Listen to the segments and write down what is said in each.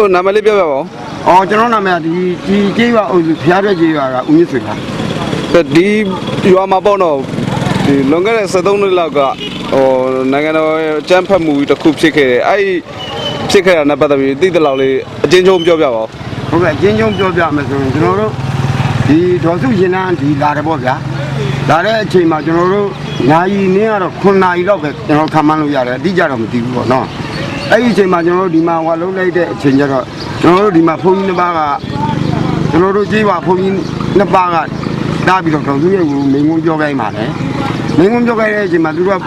ပြီးဟိုနာမည်လေးပြောပြပါဦးအော်ကျွန်တော်နာမည်ကဒီဒီကျေးရွာအုပ်စုဖျားတဲ့ကျေးရွာကဦးမြင့်ဆွေပါဒီရွာမှာပေါ့နော်ဒီလွန်ခဲ့တဲ့73နှစ်လောက်ကဟိုနိုင်ငံတော်ရဲ့အကြမ်းဖက်မှုတစ်ခုဖြစ်ခဲ့တယ်အဲ့ဒီဖြစ်ခဲ့တာနဲ့ပတ်သက်ပြီးသိတဲ့လောက်လေးအချင်းချင်းပြောပြပါဦးဟုတ်ကဲ့အချင်းချင်းပြောပြမယ်ဆိုရင်ကျွန်တော်တို့ဒီဒေါ်စုရင်နှန်းဒီလာတယ်ပေါ့ဗျာလာတဲ့အချိန်မှာကျွန်တော်တို့ညာရီနင်းကတော့9နာရီလောက်ပဲကျွန်တော်ခံမှန်းလို့ရတယ်အတိအကျတော့မသိဘူးပေါ့နော် အဲ့ဒီအချိန်မှာကျွန်တော်တို့ဒီမှာဟွာလုံးလိုက်တဲ့အချိန်ကျတော့ကျွန်တော်တို့ဒီမှာဘုန်းကြီးနှစ်ပါးကကျွန်တော်တို့ကြေးပါဘုန်းကြီးနှစ်ပါးကတားပြီးတော့ဒေါ်စုရဲ့ကိုမိန်ငုံပြောခိုင်းပါတယ်မိန်ငုံပြောခိုင်းတဲ့အချိန်မှာသူတို့က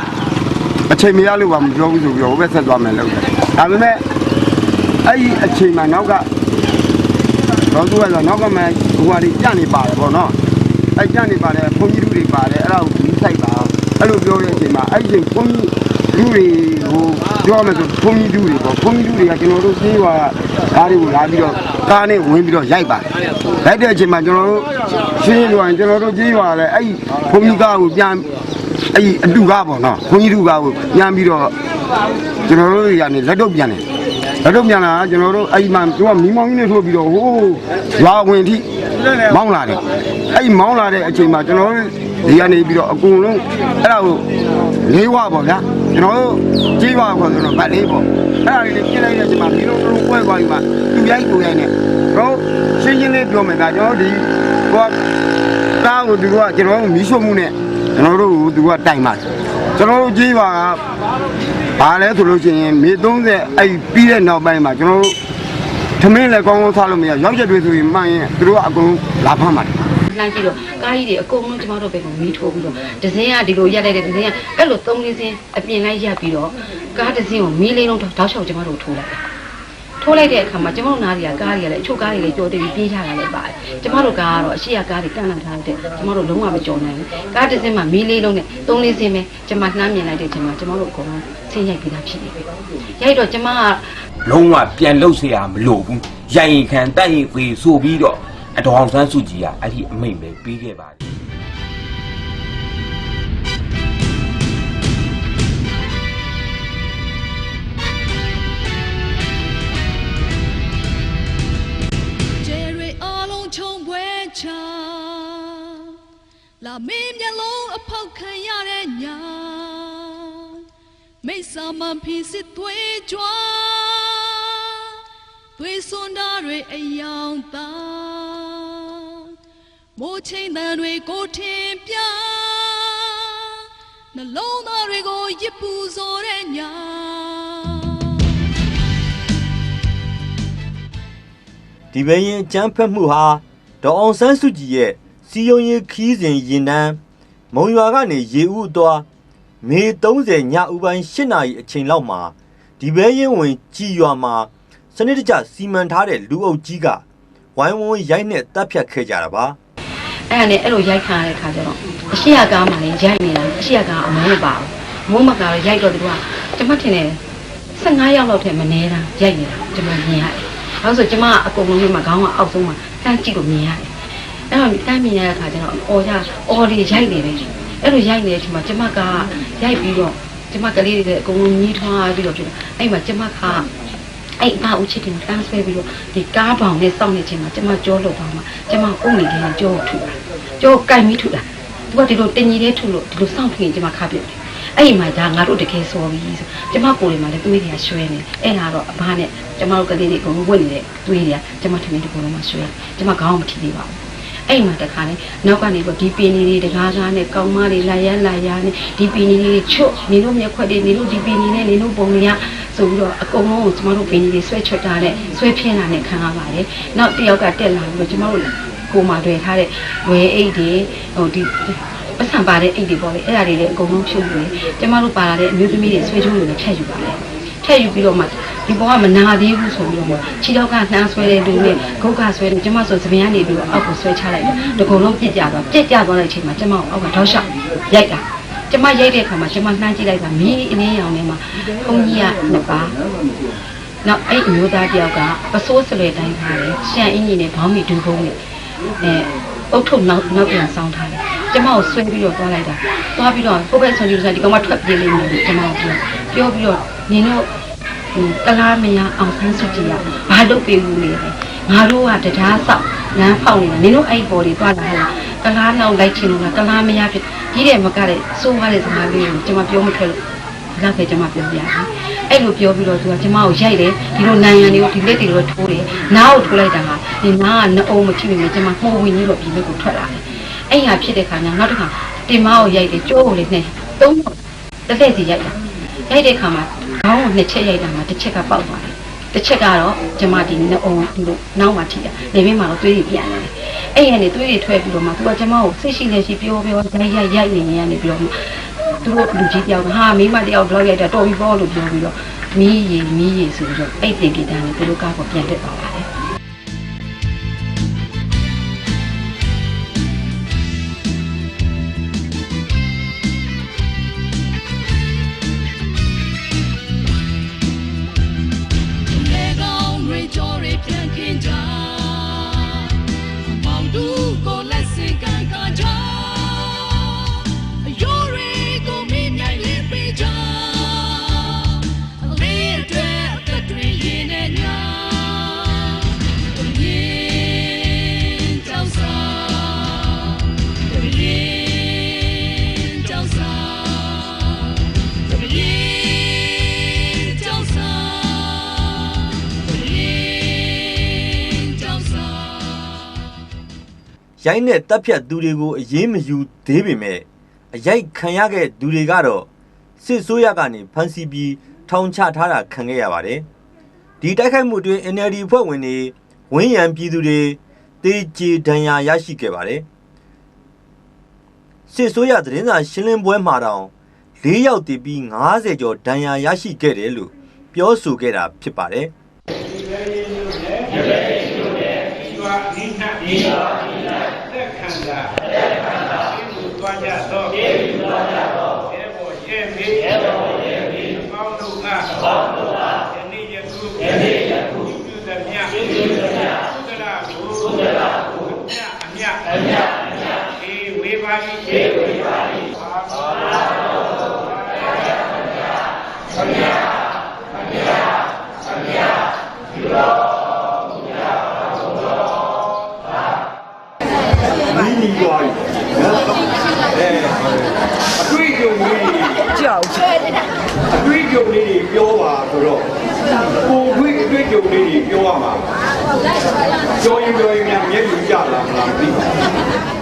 အချိန်မရလို့ပါမပြောဘူးဆိုပြီးတော့ဟိုဘက်ဆက်သွားမယ်လို့ဒါပေမဲ့အဲ့ဒီအချိန်မှာနောက်ကတော့သူကဆိုနောက်ကမှဟိုဟာတွေကြနေပါတယ်ပေါ့နော်အဲကြနေပါတယ်ဘုန်းကြီးတို့တွေပါတယ်အဲ့ဒါကိုဒီဆိုင်ပါ အဲ့လိုပြောတဲ့အချိန်မှာအဲ့ဒီချိန်ဘုန်းကြီးလူတွေဟိုပြောမယ်ဆိုဘုန်းကြီးလူတွေပေါ့ဘုန်းကြီးလူတွေကကျွန်တော်တို့ပြေးသွားကားတွေကိုလာပြီးတော့ကားနဲ့ဝင်ပြီးတော့ရိုက်ပါတယ်ရိုက်တဲ့အချိန်မှာကျွန်တော်တို့ရှင်းလို့ရင်ကျွန်တော်တို့ပြေးသွားတယ်အဲ့ဒီဘုန်းကြီးကားကိုပြန်အဲ့ဒီအတူကားပေါ့နော်ဘုန်းကြီးလူကားကိုပြန်ပြီးတော့ကျွန်တော်တို့တွေကနေလက်တော့ပြန်တယ် အဲ့တော့ပြန်လာကျွန်တော်တို့အဲ့ဒီမှာသူကမီးမောင်းကြီးနဲ့ထိုးပြီးတော့ဟိုးရွာဝင်ထိမောင်းလာတယ်အဲ့ဒီမောင်းလာတဲ့အချိန်မှာကျွန်တော်တို့ဒီကနေပြီးတော့အကုန်လုံးအဲ့ဒါကိုလေးဝပေါ့ဗျာကျွန်တော်တို့ကြီးပါပေါ့ဆိုတော့ဗတ်လေးပေါ့အဲ့ဒါလေးပြလိုက်တဲ့အချိန်မှာမီးလုံးလုံးပွဲသွားပြီးမှသူရိုက်ကိုရိုက်နေတော့ရှင်းရှင်းလေးပြောမယ်ကကျွန်တော်တို့ဒီဟိုကားကိုသူကကျွန်တော်တို့မီးရှို့မှုနဲ့ကျွန်တော်တို့ကိုသူကတိုင်ပါတယ်ကျွန်တော်တို့ကြီးပါက ဘာလဲဆိုလို့ရှိရင်မေ30အဲ့ပြီးတဲ့နောက်ပိုင်းမှာကျွန်တော်တို့သမင်းလည်းကောင်းကောင်းစားလို့မရရောက်ချက်တွေဆိုရင်မှန်ရင်သူတို့ကအကုန်လာဖမ်းပါတယ်လှမ်းကြည့်တော့ကားကြီးတွေအကုန်လုံးကျမတို့ဘက်ကမီးထိုးပြီးတော့ဒဇင်းကဒီလိုရက်လိုက်တဲ့ဒဇင်းကအဲ့လိုသုံးလေးစင်းအပြင်လိုက်ရက်ပြီးတော့ကားဒဇင်းကိုမီးလေးလုံးတောက်လျှောက်ကျမတို့ထိုးလိုက်တယ် ထိုးလိုက်တဲ့အခါမှာကျမတို့နားတွေကကားတွေကလည်းအချို့ကားတွေလည်းကြော်တည်ပြီးပြေးကြတာလည်းပါတယ်ကျမတို့ကားကတော့အရှိရကားတွေတန်းလာထားတဲ့ကျမတို့လုံးဝမကြော်နိုင်ဘူးကားဒဇင်းမှာမီးလေးလုံးနဲ့သုံးလေးစင်းပဲကျမနှမ်းမြင်လိုက်တဲ့အချိန်မှာကျမတို့အကုန်လုံးဆင်းရိုက်ပြီးသားဖြစ်နေပြီရိုက်တော့ကျမက လုံးဝပြန်လှုပ်เสียမလို့ဘူးရိုင်ရင်ခံတိုက်ရင်ပေဆိုပြီးတော့အတော်အောင်ဆန်းစုကြည်ကအဲ့ဒီအမိန့်ပဲပြီးခဲ့ပါတယ် လာမင်းမျက်လုံးအဖောက်ခံရတဲ့ညာမိတ်ဆာမဖီစစ်သွေးကြွားသွေးစွန်တာတွေအယောင်သာမိုးချိန်တန်တွေကိုထင်ပြနှလုံးသားတွေကိုရစ်ပူစော်တဲ့ညာဒီဘရင်အကြမ်းဖက်မှုဟာဒေါ်အောင်ဆန်းစုကြည်ရဲ့ စီယုံရေးခီးစဉ်ရင်နှန်းမုံရွာကနေရေဦးအသွားမေ30ညဦးပိုင်း8နာရီအချိန်လောက်မှာဒီဘရင်ဝင်ကြည်ရွာမှာစနစ်တကျစီမံထားတဲ့လူအုပ်ကြီးကဝိုင်းဝန်းရိုက်နဲ့တပ်ဖြတ်ခဲ့ကြတာပါအဲ့ဒါနဲ့အဲ့လိုရိုက်ခါရတဲ့ခါကျတော့အရှိရကားမှလည်းရိုက်နေတာအရှိရကားအမိုးမပါဘူးမိုးမကားတော့ရိုက်တော့သူကကျမထင်တယ်15ရောက်လောက်ထဲမနေတာရိုက်နေတာကျမမြင်ရတယ်။ဘာလို့ဆိုကျမကအကုန်လုံးကြီးမှာခေါင်းကအောက်ဆုံးမှာတန်းကြည့်လို့မြင်ရတယ်။ အဲ့တော့တန်းမြင်ရတဲ့ခါကျတော့အော်ရအော်ဒီရိုက်နေတယ်။အဲ့လိုရိုက်နေတဲ့အချိန်မှာကျမကရိုက်ပြီးတော့ကျမကလေးတွေအကုန်လုံးညီးထွားပြီးတော့ဖြစ်တယ်။အဲ့မှာကျမကအဲ့ဘာဦးချစ်တင်တန်းဆွဲပြီးတော့ဒီကားပေါင်နဲ့စောင့်နေချိန်မှာကျမကြောလို့ပါမှာကျမအုံနေတယ်ကြောထူတာကြောကင်ပြီးထူတာသူကဒီလိုတင်ကြီးလေးထူလို့ဒီလိုစောင့်ထူရင်ကျမခါပြတယ်အဲ့ဒီမှာဒါငါတို့တကယ်စော်ပြီဆိုကျမကိုယ်တွေမှာလည်းသွေးတွေကရွှဲနေအဲ့ဒါတော့အဘာနဲ့ကျမတို့ကလေးတွေအကုန်လုံးဝတ်နေတဲ့သွေးတွေကကျမထင်တယ်ဒီကုလုံးမှာရွှဲကျမခေါင်းမထိသေးပါဘူး အဲ့မှာတခါလေနောက်ကနေပြီးဒီပင်လေးတွေတကားကားနဲ့ကောင်းမလေးလာရန်လာရန်နဲ့ဒီပင်လေးတွေချွတ်နေလို့မျက်ခွက်တွေနေလို့ဒီပင်လေးနဲ့နေလို့ပုံတွေကဆိုပြီးတော့အကုန်လုံးကိုကျမတို့ပင်လေးတွေဆွဲချွတ်တာနဲ့ဆွဲဖြင်းတာနဲ့ခံရပါတယ်နောက်တစ်ယောက်ကတက်လာပြီးတော့ကျမတို့ကိုယ်မှာတွေ့ထားတဲ့ဝဲအိတ်တွေဟိုဒီပတ်စံပါတဲ့အိတ်တွေပေါ့လေအဲ့ဒါတွေလည်းအကုန်လုံးဖြုတ်ပြီးကျမတို့ပါလာတဲ့အမျိုးသမီးတွေဆွဲချိုးတွေလည်းဖြတ်ယူပါတယ်ထည့်ယူပြီးတော့မှ ဒီဘောကမနာသေးဘူးဆိုပြီးတော့မှခြေတော့ကနှမ်းဆွဲတဲ့လူနဲ့ဂုတ်ကဆွဲတယ်ကျမဆိုသပင်ကနေပြီးတော့အောက်ကိုဆွဲချလိုက်တယ်ဒီကုံလုံးပြစ်ကြသွားပြစ်ကြသွားတဲ့အချိန်မှာကျမကိုအောက်ကထောက်လျှောက်ရိုက်တာကျမရိုက်တဲ့အခါမှာကျမနှမ်းကြည့်လိုက်တာမီးအင်းရောင်ထဲမှာဘုန်းကြီးကနှစ်ပါးနောက်အဲ့အမျိုးသားတယောက်ကပစိုးစလွယ်တိုင်းထားတယ်ရှန်အင်းကြီးနဲ့ဘောင်းမီဒူးဖုံးနဲ့အဲအုတ်ထုပ်နောက်နောက်ပြန်ဆောင်းထားတယ်ကျမကိုဆွဲပြီးတော့သွားလိုက်တာသွားပြီးတော့ဟိုဘက်ဆွန်ဒီဆိုဒီကောင်မထွက်ပြေးလိမ့်မယ်လို့ကျမကပြောပြောပြီးတော့နင်တို့ ဟိုကလားမယားအောင်ဆန်းစုကြည်ကဘာလုပ်ပေးလို့လဲငါတို့ကတရားဆောက်လမ်းဖောက်နေတာနင်တို့အဲ့ဒီပေါ်လေးသွားလာဟဲ့ကလားနောက်လိုက်ချင်လို့လားကလားမယားဖြစ်ကြီးတယ်မကတဲ့စိုးရတဲ့စကားလေးကိုကျွန်မပြောမထွက်လို့ဒါပဲကျွန်မပြောပြရတယ်အဲ့လိုပြောပြီးတော့သူကကျွန်မကိုရိုက်တယ်ဒီလိုနိုင်ငံတွေကိုဒီလက်တွေကိုထိုးတယ်နားကိုထိုးလိုက်တာကဒီနားကနှအုံးမကြည့်မိမယ်ကျွန်မမှုဝင်ကြီးတော့ဒီလက်ကိုထွက်လာတယ်အဲ့ဟာဖြစ်တဲ့ခါကျနောက်တစ်ခါတင်မကိုရိုက်တယ်ကြိုးကိုလေးနဲ့သုံးတစ်သက်စီရိုက်တာရိုက်တဲ့ခါမှာခေါ င်းကိုနှစ်ချက်ရိုက်တာမှာတစ်ချက်ကပေါက်သွားတယ်တစ်ချက်ကတော့ကျမဒီနှအုံးဒီလိုနောက်မှထိတာနေမင်းမှာတော့သွေးတွေပြန်လာတယ်အဲ့ရနေသွေးတွေထွက်ပြီးတော့မှသူကကျမကိုစိတ်ရှိနေရှိပြောပြောရိုက်ရိုက်ရိုက်နေနေရနေပြီးတော့မှသူတို့လူကြီးတယောက်ဟာမိမတယောက်တော့ရိုက်တာတော်ပြီပေါ့လို့ပြောပြီးတော့မီးရီမီးရီဆိုပြီးတော့အဲ့တင်ကြတဲ့သူတို့ကားကိုပြန်တက်သွားပါတယ် ရိုင်းနဲ့တပ်ဖြတ်သူတွေကိုအရေးမယူသေးပေမဲ့အရိုက်ခံရခဲ့သူတွေကတော့စစ်ဆိုးရကနေဖမ်းဆီးပြီးထောင်ချထားတာခံခဲ့ရပါတယ်။ဒီတိုက်ခိုက်မှုအတွင်း NLD ဖွဲ့ဝင်တွေဝင်းရံပြည်သူတွေတေကြေဒဏ်ရာရရှိခဲ့ပါတယ်။စစ်ဆိုးရသတင်းစာရှင်းလင်းပွဲမှာတောင်၄ယောက်တည်ပြီး90ကျော်ဒဏ်ရာရရှိခဲ့တယ်လို့ပြောဆိုခဲ့တာဖြစ်ပါတယ်။သက်ခန္ဓာသက်ခန္ဓာ ပြုသွားကြသောပြုသွားကြသောဧဘောယေမိဧဘောယေမိကောင်းတို့အားကောင်းတို့အားယနေ့ယခုယနေ့ယခုပြုသမျှပြုသမျှသုဒ္ဓရာကိုသုဒ္ဓရာကိုအမြအမြအမြအမြေဝေပါတိေဝေပါတိပါပါမင်းကြီးသွားပြီနော်အဲအတွေ့အကြုံလေးတွေကြောက်အတွေ့အ ကြုံလေးတွေပြောပါဆိုတော့ကိုယ်တွေ့အတွေ့အကြုံလေးတွေပြောရမှာပြောရင်ပြောရင်များမျက်လူကြလာမလားမသိဘူး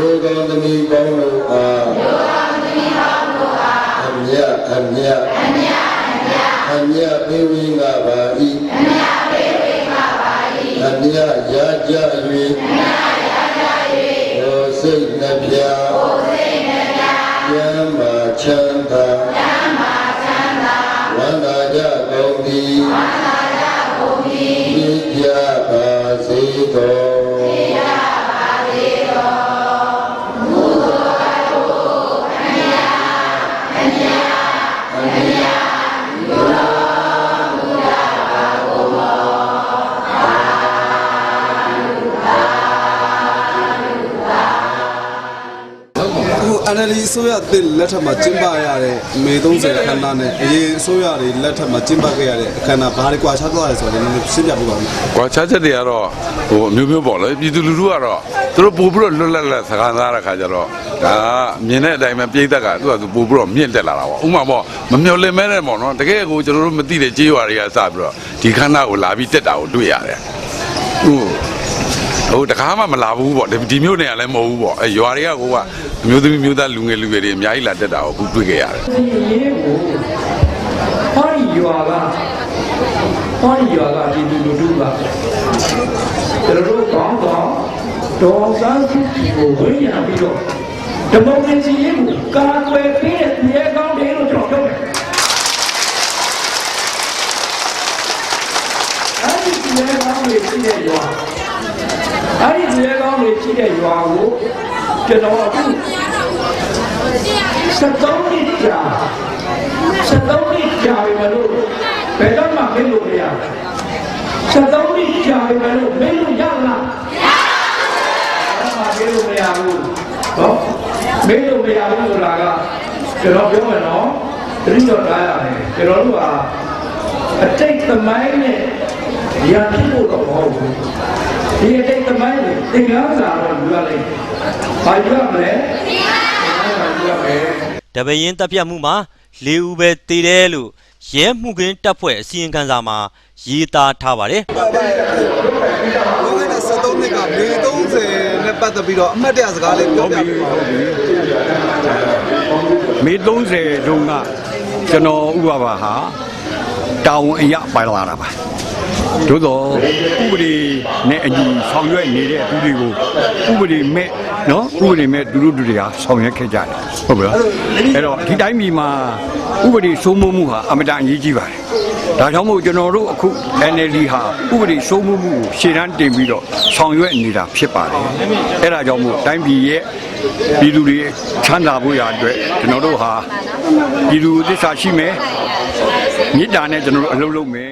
သာမျိုးကောင်းသမီးကောင်းတို့အားမျိုးကောင်းသမီးကောင်းတို့အားအမြတ်အမြတ်အမြတ်ပေးဝင်းကပါ၏အမြတ်ပေးဝင်းကပါ၏အမြတ်ရကြ၍အမြတ်ရကြ၍ဟောစိတ်နှပြဟောစိတ်နှပြကျမ်းမာချမ်းသာကျမ်းမာချမ်းသာဝန္တာကြကုန်သည်ဝန္တာကြကုန်သည်ပြကြပါစေသော NLD အစိုးရတစ်လက်ထက်မှာကျင်းပရတဲ့မေ30အခမ်းအနားနဲ့အရင်အစိုးရတွေလက်ထက်မှာကျင်းပခဲ့ရတဲ့အခမ်းအနားဘာတွေကွာခြားသွားလဲဆိုတော့လည်းနည်းနည်းရှင်းပြပေးပါဦးကွာခြားချက်တွေကတော့ဟိုအမျိုးမျိုးပေါ့လေပြည်သူလူထုကတော့သူတို့ပို့ပြီးတော့လွတ်လပ်လပ်စကားသားတဲ့ခါကျတော့ဒါကမြင်တဲ့အတိုင်းပဲပြည်သက်ကသူကသူပို့ပြီးတော့မြင့်တက်လာတာပေါ့ဥပမာပေါ့မမျော်လင့်မဲတဲ့ပေါ့နော်တကယ်ကိုကျွန်တော်တို့မသိတဲ့ကြေးရွာတွေကစပြီးတော့ဒီခန္ဓာကိုလာပြီးတက်တာကိုတွေ့ရတယ်ဟို ဟိုတကားမှမလာဘူးပေါ့ဒီမျိုးတွေကလည်းမဟုတ်ဘူးပေါ့အဲရွာတွေကကိုကအမျိုးသမီးမျိုးသားလူငယ်လူငယ်တွေအများကြီးလာတက်တာကိုအခုတွေ့ခဲ့ရတယ်ဒီရေးကိုဟောဒီရွာကဟောဒီရွာကဒီလူလူတို့ကကျွန်တော်တို့ကောင်းကောင်းဒေါ်စန်းစုကြည်ကိုဝိညာဉ်ပြီးတော့ဒီမိုကရေစီရေးကိုကာကွယ်ပေးတဲ့သူရဲကောင်းတွေလို့ကျွန်တော်ပြောတယ်အဲဒီသူရဲကောင်းတွေရှိတဲ့ရွာ အဲ့ဒီဇေကောင်းတွေရှိတဲ့ရွာကိုကျွန်တော်အခု73နှစ်ကြာ73နှစ်ကြာပြီမလို့ဘယ်တော့မှမင်းလို့မရဘူး73နှစ်ကြာပြီမလို့မင်းလို့ရလားမရဘူးမင်းလို့မရဘူးဟောမင်းလို့မရဘူးဆိုတာကကျွန်တော်ပြောမယ်နော်တတိတော်ထားရတယ်ကျွန်တော်တို့ကအတိတ်သမိုင်းနဲ့ရန်ဖြစ်ဖို့တော့မဟုတ်ဘူး ဒီအတိတ်သမိုင်းကိုသင်္ကန်းစာတော့ယူရလိုက်ဘာယူရမလဲသင်္ကန်းစာယူရမယ်တပရင်တပ်ဖြတ်မှုမှာ၄ဦးပဲတည်တယ်လို့ရဲမှုကင်းတပ်ဖွဲ့အစီရင်ခံစာမှာရေးသားထားပါတယ်လွန်ခဲ့တဲ့73နှစ်ကမေ30နဲ့ပတ်သက်ပြီးတော့အမှတ်တရစကားလေးပြောပြပေးပါဦးမေ30တုန်းကကျွန်တော်ဥပပါဟာတာဝန်အရပိုင်လာတာပါ သို့တော့ဥပဒေနဲ့အညီဆောင်ရွက်နေတဲ့သူတွေကိုဥပဒေမဲ့နော်ဥပဒေမဲ့သူတို့တွေကဆောင်ရွက်ခဲ့ကြတယ်ဟုတ်ပြီလားအဲ့တော့ဒီတိုင်းပြည်မှာဥပဒေစိုးမိုးမှုဟာအမတန်အရေးကြီးပါတယ်ဒါကြောင့်မို့ကျွန်တော်တို့အခု NLD ဟာဥပဒေစိုးမိုးမှုကိုရှေ့တန်းတင်ပြီးတော့ဆောင်ရွက်နေတာဖြစ်ပါတယ်အဲ့ဒါကြောင့်မို့တိုင်းပြည်ရဲ့ပြည်သူတွေချမ်းသာဖို့ရအတွက်ကျွန်တော်တို့ဟာပြည်သူသစ္စာရှိမယ်မေတ္တာနဲ့ကျွန်တော်တို့အလုပ်လုပ်မယ်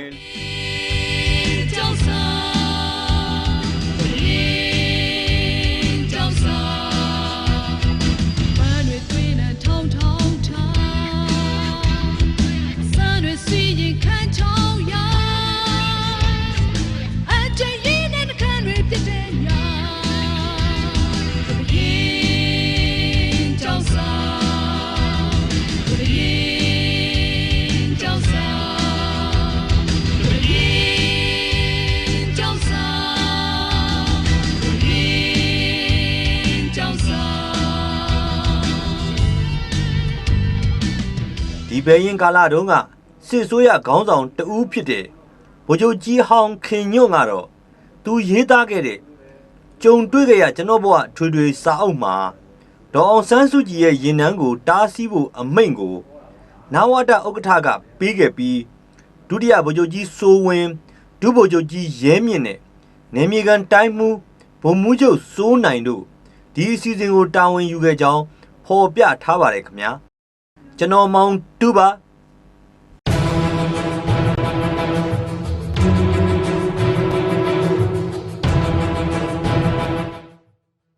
ဘဲရင်ကာလတုန်းကစစ်ဆိုးရခေါင်းဆောင်တဦးဖြစ်တဲ့ဗိုလ်ချုပ်ကြီးဟောင်းခင်ညွန့်ကတော့သူရေးသားခဲ့တဲ့ကြုံတွေ့ကြရကျွန်တော်ဘဝထွေထွေစာအုပ်မှာဒေါ်အောင်ဆန်းစုကြည်ရဲ့ရင်နှန်းကို တားဆီးဖို့အမိန့်ကိုနဝတဥက္ကဋ္ဌကပေးခဲ့ပြီးဒုတိယဗိုလ်ချုပ်ကြီးစိုးဝင်းဒုဗိုလ်ချုပ်ကြီးရဲမြင့်နဲ့နေမြေကန်တိုင်းမှုဗိုလ်မှူးချုပ်စိုးနိုင်တို့ဒီအစီအစဉ်ကိုတာဝန်ယူခဲ့ကြောင်းဖော်ပြထားပါတယ်ခင်ဗျာ ကျွန်တော်မောင်တူပါ